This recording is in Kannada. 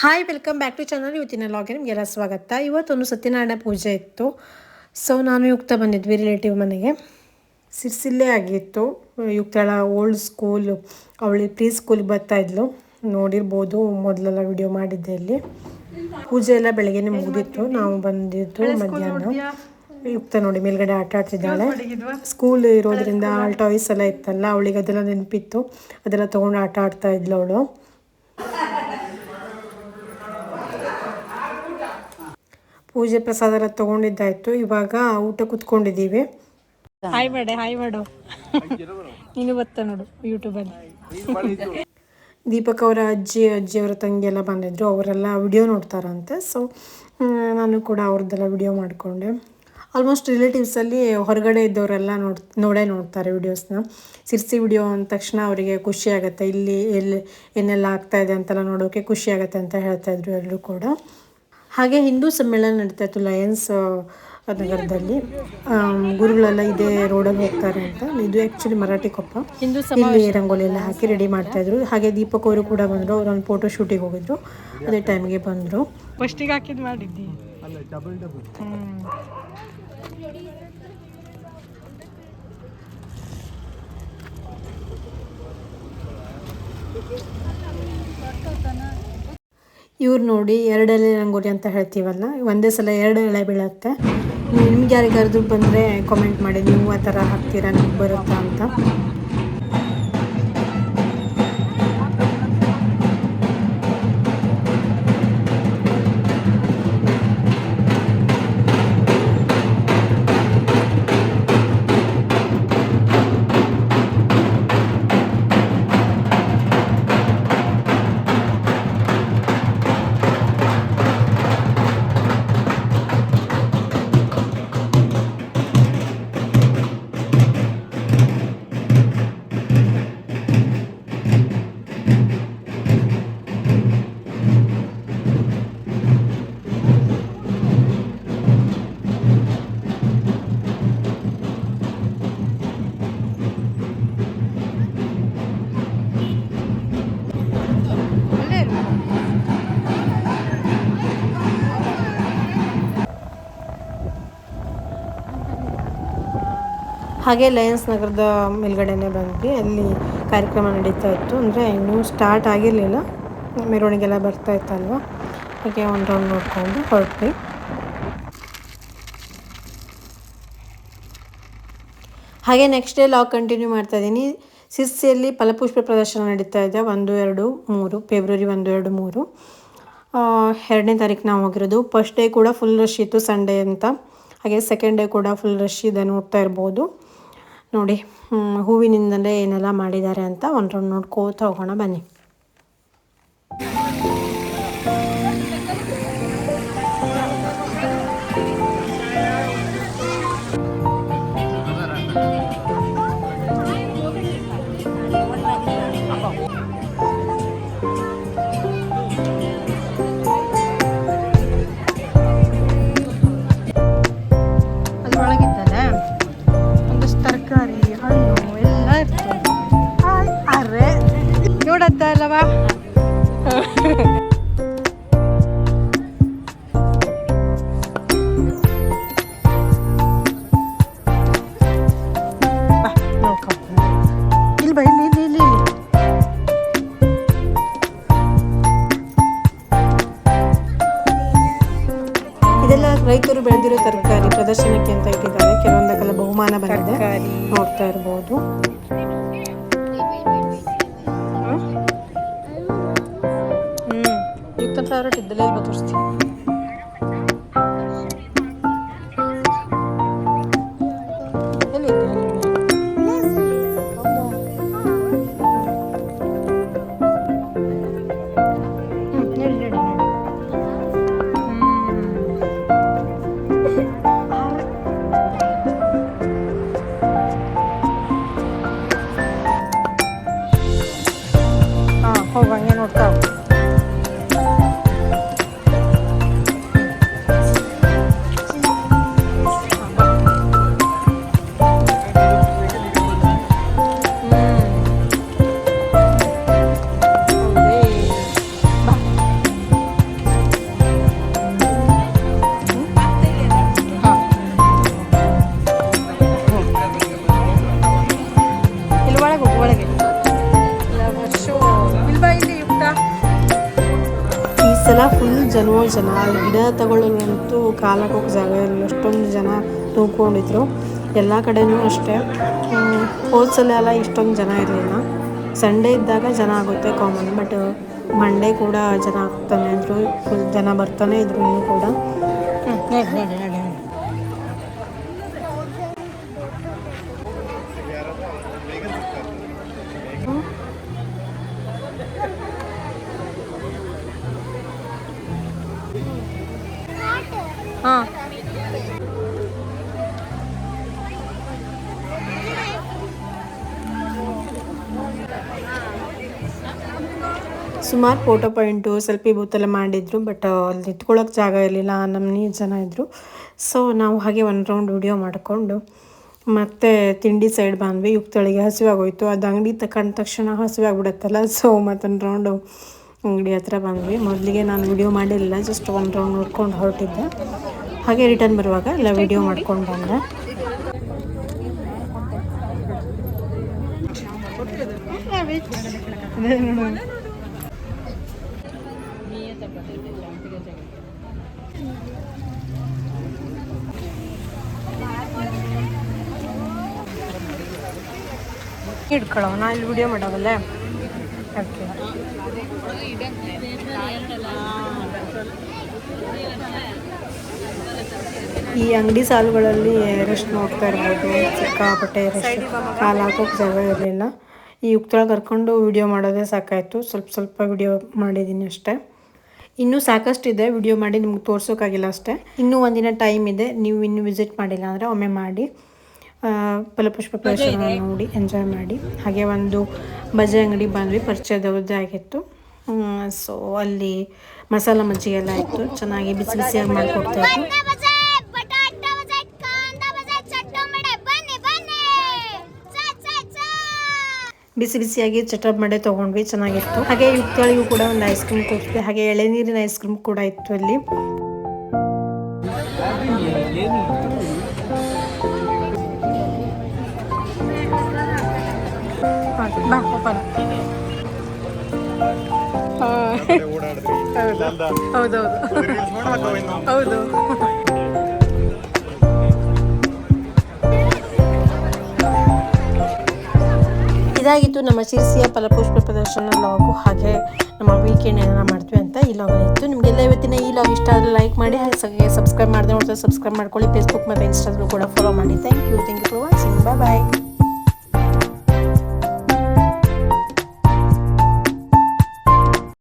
Hi welcome back to channel ಇವತ್ತಿನ ಲಾಗೆ ನಿಮಗೆಲ್ಲ ಸ್ವಾಗತ. ಇವತ್ತೊಂದು ಸತ್ಯನಾರಾಯಣ ಪೂಜೆ ಇತ್ತು. ಸೊ ನಾನು ಯುಕ್ತ ಬಂದಿದ್ವಿ ರಿಲೇಟಿವ್ ಮನೆಗೆ. ಸಿರ್ಸಿಲ್ಲೇ ಆಗಿತ್ತು. ಯುಕ್ತಳ ಓಲ್ಡ್ ಸ್ಕೂಲ್ ಅವಳು ಪ್ರೀ ಸ್ಕೂಲ್ಗೆ ಬರ್ತಾ ಇದ್ಲು. ನೋಡಿರ್ಬೋದು ಮೊದಲೆಲ್ಲ ವಿಡಿಯೋ ಮಾಡಿದ್ದೆ ಇಲ್ಲಿ. ಪೂಜೆ ಎಲ್ಲ ಬೆಳಗ್ಗೆನೆ ಮುಗಿದಿತ್ತು. ನಾವು ಬಂದಿದ್ದು ಮಧ್ಯಾಹ್ನ. ಯುಕ್ತ ನೋಡಿ ಮೇಲ್ಗಡೆ ಆಟ ಆಡ್ತಿದ್ದಾಳೆ. ಸ್ಕೂಲ್ ಇರೋದ್ರಿಂದ ಆಲ್ ಟಾಯ್ಸ್ ಎಲ್ಲ ಇತ್ತಲ್ಲ ಅವಳಿಗೆ ಅದೆಲ್ಲ ನೆನಪಿತ್ತು. ಅದೆಲ್ಲ ತೊಗೊಂಡು ಆಟ ಆಡ್ತಾ ಇದ್ಲು ಅವಳು. ಪೂಜೆ ಪ್ರಸಾದ ಎಲ್ಲ ತಗೊಂಡಿದ್ದಾಯ್ತು. ಇವಾಗ ಊಟ ಕುತ್ಕೊಂಡಿದ್ದೀವಿ. ಹಾಯ್ ಮಾಡೆ ಹಾಯ್ ಮಾಡು ನೀನು ಬತ್ತ ನೋಡು ಯೂಟ್ಯೂಬಲ್ಲಿ ದೀಪಕ್ ಅವರ ಅಜ್ಜಿ ಅಜ್ಜಿಯವರ ತಂಗಿ ಎಲ್ಲ ಬಂದಿದ್ರು. ಅವರೆಲ್ಲ ವಿಡಿಯೋ ನೋಡ್ತಾರಂತೆ. ಸೊ ನಾನು ಕೂಡ ಅವ್ರದ್ದೆಲ್ಲ ವಿಡಿಯೋ ಮಾಡಿಕೊಂಡೆ. ಆಲ್ಮೋಸ್ಟ್ ರಿಲೇಟಿವ್ಸಲ್ಲಿ ಹೊರಗಡೆ ಇದ್ದವರೆಲ್ಲ ನೋಡ್ ನೋಡೇ ನೋಡ್ತಾರೆ ವಿಡಿಯೋಸ್ನ ಸಿರ್ಸಿ ವಿಡಿಯೋ ಅಂದ ತಕ್ಷಣ ಅವರಿಗೆ ಖುಷಿ ಆಗುತ್ತೆ. ಇಲ್ಲಿ ಎಲ್ಲಿ ಏನೆಲ್ಲ ಆಗ್ತಾ ಇದೆ ಅಂತೆಲ್ಲ ನೋಡೋಕೆ ಖುಷಿ ಆಗುತ್ತೆ ಅಂತ ಹೇಳ್ತಾ ಇದ್ರು ಎಲ್ಲರೂ ಕೂಡ. ಹಾಗೆ ಹಿಂದೂ ಸಮ್ಮೇಳನ ನಡೀತಾ ಇತ್ತು ಲಯನ್ಸ್ ನಗರದಲ್ಲಿ. ಗುರುಗಳೆಲ್ಲ ಇದೇ ರೋಡಲ್ಲಿ ಹೋಗ್ತಾರೆ ಅಂತ. ಇದು ಆ್ಯಕ್ಚುಲಿ ಮರಾಠಿ ಕೊಪ್ಪ. ಇಲ್ಲಿ ರಂಗೋಲಿ ಎಲ್ಲ ಹಾಕಿ ರೆಡಿ ಮಾಡ್ತಾ ಇದ್ರು. ಹಾಗೆ ದೀಪಕ್ ಅವರು ಕೂಡ ಬಂದರು. ಅವ್ರು ಒಂದು ಫೋಟೋ ಶೂಟಿಗೆ ಹೋಗಿದ್ರು. ಅದೇ ಟೈಮ್ಗೆ ಬಂದರು. ಫಸ್ಟಿಗೆ ಹಾಕಿದ್ ಮಾಡಿದ್ದಿ? ಇವ್ರು ನೋಡಿ ಎರಡು ಎಲೆ ರಂಗೋಲಿ ಅಂತ ಹೇಳ್ತೀವಲ್ಲ, ಒಂದೇ ಸಲ ಎರಡು ಎಳೆ ಬೀಳುತ್ತೆ. ನಿಮ್ಗೆ ಯಾರಿಗಾದ್ರು ಬಂದರೆ ಕಾಮೆಂಟ್ ಮಾಡಿ, ನೀವು ಆ ಥರ ಹಾಕ್ತೀರಾ, ನಿಮ್ಗೆ ಬರುತ್ತಾ ಅಂತ. ಹಾಗೆ ಲಯನ್ಸ್ ನಗರದ ಮೇಲ್ಗಡೆನೇ ಬಂದ್ವಿ. ಅಲ್ಲಿ ಕಾರ್ಯಕ್ರಮ ನಡೀತಾ ಇತ್ತು. ಅಂದರೆ ಇನ್ನೂ ಸ್ಟಾರ್ಟ್ ಆಗಿರಲಿಲ್ಲ. ಮೆರವಣಿಗೆಲ್ಲ ಬರ್ತಾ ಇತ್ತಲ್ವ? ಹಾಗೆ ಒಂದು ರೌಂಡ್ ನೋಡಿಕೊಂಡು ಹೊರಟ್ವಿ. ಹಾಗೆ ನೆಕ್ಸ್ಟ್ ಡೇ ಲಾಗ್ ಕಂಟಿನ್ಯೂ ಮಾಡ್ತಾ ಇದ್ದೀನಿ. ಸಿರ್ಸಿಯಲ್ಲಿ ಫಲಪುಷ್ಪ ಪ್ರದರ್ಶನ ನಡೀತಾ ಇದೆ. ಒಂದು, ಎರಡು, ಮೂರು. ಫೆಬ್ರವರಿ ಒಂದು, ಎರಡು, ಮೂರು. ಎರಡನೇ ತಾರೀಕು ನಾವು ಹೋಗಿರೋದು. ಫಸ್ಟ್ ಡೇ ಕೂಡ ಫುಲ್ ರಶ್ ಇತ್ತು ಸಂಡೇ ಅಂತ. ಹಾಗೆ ಸೆಕೆಂಡ್ ಡೇ ಕೂಡ ಫುಲ್ ರಶ್ ಇದೆ ನೋಡ್ತಾ ಇರ್ಬೋದು. ನೋಡಿ ಹೂವಿನಿಂದಲೇ ಏನೆಲ್ಲ ಮಾಡಿದ್ದಾರೆ ಅಂತ ಒಂದು ರೌಂಡ್ ನೋಡ್ಕೋತ ಹೋಗೋಣ ಬನ್ನಿ. ಇಲ್ಲಿ. ಇದೆಲ್ಲ ರೈತರು ಬೆಳೆದಿರೋ ತರಕಾರಿ ಪ್ರದರ್ಶನಕ್ಕೆ ಅಂತ ಇಟ್ಟಿದ್ದಾರೆ. ಕೆಲವೊಂದಕ್ಕೆಲ್ಲ ಬಹುಮಾನ ಬಂದಿದೆ. ನೋಡ್ತಾ ಇರ್ಬೋದು. ಯುಕ್ತ ಫೇವ್ರೇಟ್ ಇದ್ದಲ್ಲೇ ಸಲ ಫುಲ್ ಜನವೋ ಜನ. ಗಿಡ ತಗೊಳ್ಳೋದಂತೂ ಕಾಲಕ್ಕೆ ಹೋಗೋ ಜಾಗ ಇಲ್ಲ ಅಷ್ಟೊಂದು ಜನ ತುಂಬಿಕೊಂಡಿದ್ರು ಎಲ್ಲ ಕಡೆನೂ ಅಷ್ಟೇ. ಹೋದ ಸಲ ಎಲ್ಲ ಇಷ್ಟೊಂದು ಜನ ಇರಲಿಲ್ಲ. ಸಂಡೇ ಇದ್ದಾಗ ಜನ ಆಗುತ್ತೆ ಕಾಮನ್ ಬಟ್ ಮಂಡೇ ಕೂಡ ಜನ ಆಗ್ತಾನೆ ಅಂದರು. ಫುಲ್ ಜನ ಬರ್ತಾನೆ ಇದ್ರು ಕೂಡ. ಸುಮಾರು ಫೋಟೋ ಪಾಯಿಂಟು ಸೆಲ್ಫಿ ಬೂತೆಲ್ಲ ಮಾಡಿದ್ರು ಬಟ್ ಅಲ್ಲಿ ನಿಂತ್ಕೊಳ್ಳೋಕೆ ಜಾಗ ಇರಲಿಲ್ಲ ನಮ್ಮನೆ ಜನ ಇದ್ದರು ಸೊ ನಾವು ಹಾಗೆ ಒಂದು ರೌಂಡ್ ವಿಡಿಯೋ ಮಾಡಿಕೊಂಡು, ಮತ್ತೆ ತಿಂಡಿ ಸೈಡ್ ಬಂದ್ವಿ. ಯುಕ್ತಳಿಗೆ ಹಸಿವಾಗೋಯ್ತು. ಅದು ಅಂಗಡಿ ತಗೊಂಡ ತಕ್ಷಣ ಹಸಿವಾಗ್ಬಿಡುತ್ತಲ್ಲ. ಸೊ ಮತ್ತೊಂದು ರೌಂಡು ಅಂಗಡಿ ಹತ್ರ ಬಂದ್ವಿ. ಮೊದಲಿಗೆ ನಾನು ವಿಡಿಯೋ ಮಾಡಿರಲಿಲ್ಲ ಜಸ್ಟ್ ಒಂದು ರೌಂಡ್ ನೋಡ್ಕೊಂಡು ಹೊರಟಿದ್ದೆ. ಹಾಗೆ ರಿಟರ್ನ್ ಬರುವಾಗ ಎಲ್ಲ ವಿಡಿಯೋ ಮಾಡ್ಕೊಂಡು ಬಂದೆ ಹಿಡ್ಕೊಳ್ಳೋ ನಾ ಇಲ್ಲಿ ವಿಡಿಯೋ ಮಾಡೋವಲ್ಲೇ ಓಕೆ ಈ ಅಂಗಡಿ ಸಾಲುಗಳಲ್ಲಿ ರೆಸ್ಟ್ ನೋಡ್ತಾ ಇರ್ಬೋದು ಸಿಕ್ಕಾಪಟ್ಟೆ ರೆಸ್ಟ್ ಕಾಲು ಹಾಕೋಕೆ ಜಾಗ ಇರಲಿಲ್ಲ. ಈ ಯುಕ್ತಳ ಕರ್ಕೊಂಡು ವಿಡಿಯೋ ಮಾಡೋದೇ ಸಾಕಾಯಿತು. ಸ್ವಲ್ಪ ಸ್ವಲ್ಪ ವಿಡಿಯೋ ಮಾಡಿದ್ದೀನಿ ಅಷ್ಟೇ. ಇನ್ನೂ ಸಾಕಷ್ಟಿದೆ. ವಿಡಿಯೋ ಮಾಡಿ ನಿಮ್ಗೆ ತೋರ್ಸೋಕ್ಕಾಗಿಲ್ಲ ಅಷ್ಟೇ. ಇನ್ನೂ ಒಂದಿನ ಟೈಮ್ ಇದೆ. ನೀವು ಇನ್ನೂ ವಿಸಿಟ್ ಮಾಡಿಲ್ಲ ಅಂದರೆ ಒಮ್ಮೆ ಮಾಡಿ. ಫಲಪುಷ್ಪ ಪ್ರದರ್ಶನ ನೋಡಿ ಎಂಜಾಯ್ ಮಾಡಿ. ಹಾಗೆ ಒಂದು ಬಜೆ ಅಂಗಡಿ ಬಂದ್ವಿ. ಪರಿಚಯದವ್ರದ್ದೇ ಆಗಿತ್ತು. ಸೊ ಅಲ್ಲಿ ಮಸಾಲ ಮಜ್ಜಿಗೆ ಎಲ್ಲ ಇತ್ತು. ಚೆನ್ನಾಗಿ ಬಿಸಿ ಬಿಸಿಯಾಗಿ ಮಾಡಿಕೊಡ್ತಾ ಇದ್ರು ಬನ್ನಿ ಬಜೆ ಬಟಾಟ ಬಜೆ ಕಾಂದ ಬಜೆ ಚಟ್ಟಂಬಡೆ ಬನ್ನಿ ಬನ್ನಿ ಚ ಚ ಚ ಬಿಸಿ ಬಿಸಿಯಾಗಿ ಚಟಪ್ ಮಡೆ ತೊಗೊಂಡ್ವಿ ಚೆನ್ನಾಗಿತ್ತು. ಹಾಗೆ ಯುಕ್ತಳಿಗೂ ಕೂಡ ಒಂದು ಐಸ್ ಕ್ರೀಮ್ ಕೊಡ್ತೀವಿ ಹಾಗೆ ಎಳೆನೀರಿನ ಐಸ್ ಕ್ರೀಮ್ ಕೂಡ ಇತ್ತು ಅಲ್ಲಿ. ಹೌದೌದು ಹೌದು. ಇದಾಗಿತ್ತು. ನಮ್ಮ ಶಿರ್ಸಿಯ ಫಲಪುಷ್ಪ ಪ್ರದರ್ಶನ ಲಾಗು ಹಾಗೆ ನಮ್ಮ ವೀಕೆಂಡ್ ಏನಾರ ಮಾಡ್ತೀವಿ ಅಂತ ಈ ಲಾಗ್ ಇತ್ತು. ನಿಮಗೆಲ್ಲ ಇವತ್ತಿನ ಈ ಲಾಗ್ ಇಷ್ಟ ಆದರೆ ಲೈಕ್ ಮಾಡಿ, ಹಾಗೆ ಸಬ್ಸ್ಕ್ರೈಬ್ ಮಾಡಿದೆ ನೋಡ್ತಾರೆ ಸಬ್ಸ್ಕ್ರೈಬ್ ಮಾಡ್ಕೊಳ್ಳಿ. ಫೇಸ್ಬುಕ್ ಮತ್ತು ಇನ್ಸ್ಟಾಗ್ರಾಮ್ ಕೂಡ ಫಾಲೋ ಮಾಡಿ. Thank you thank you for watching bye bye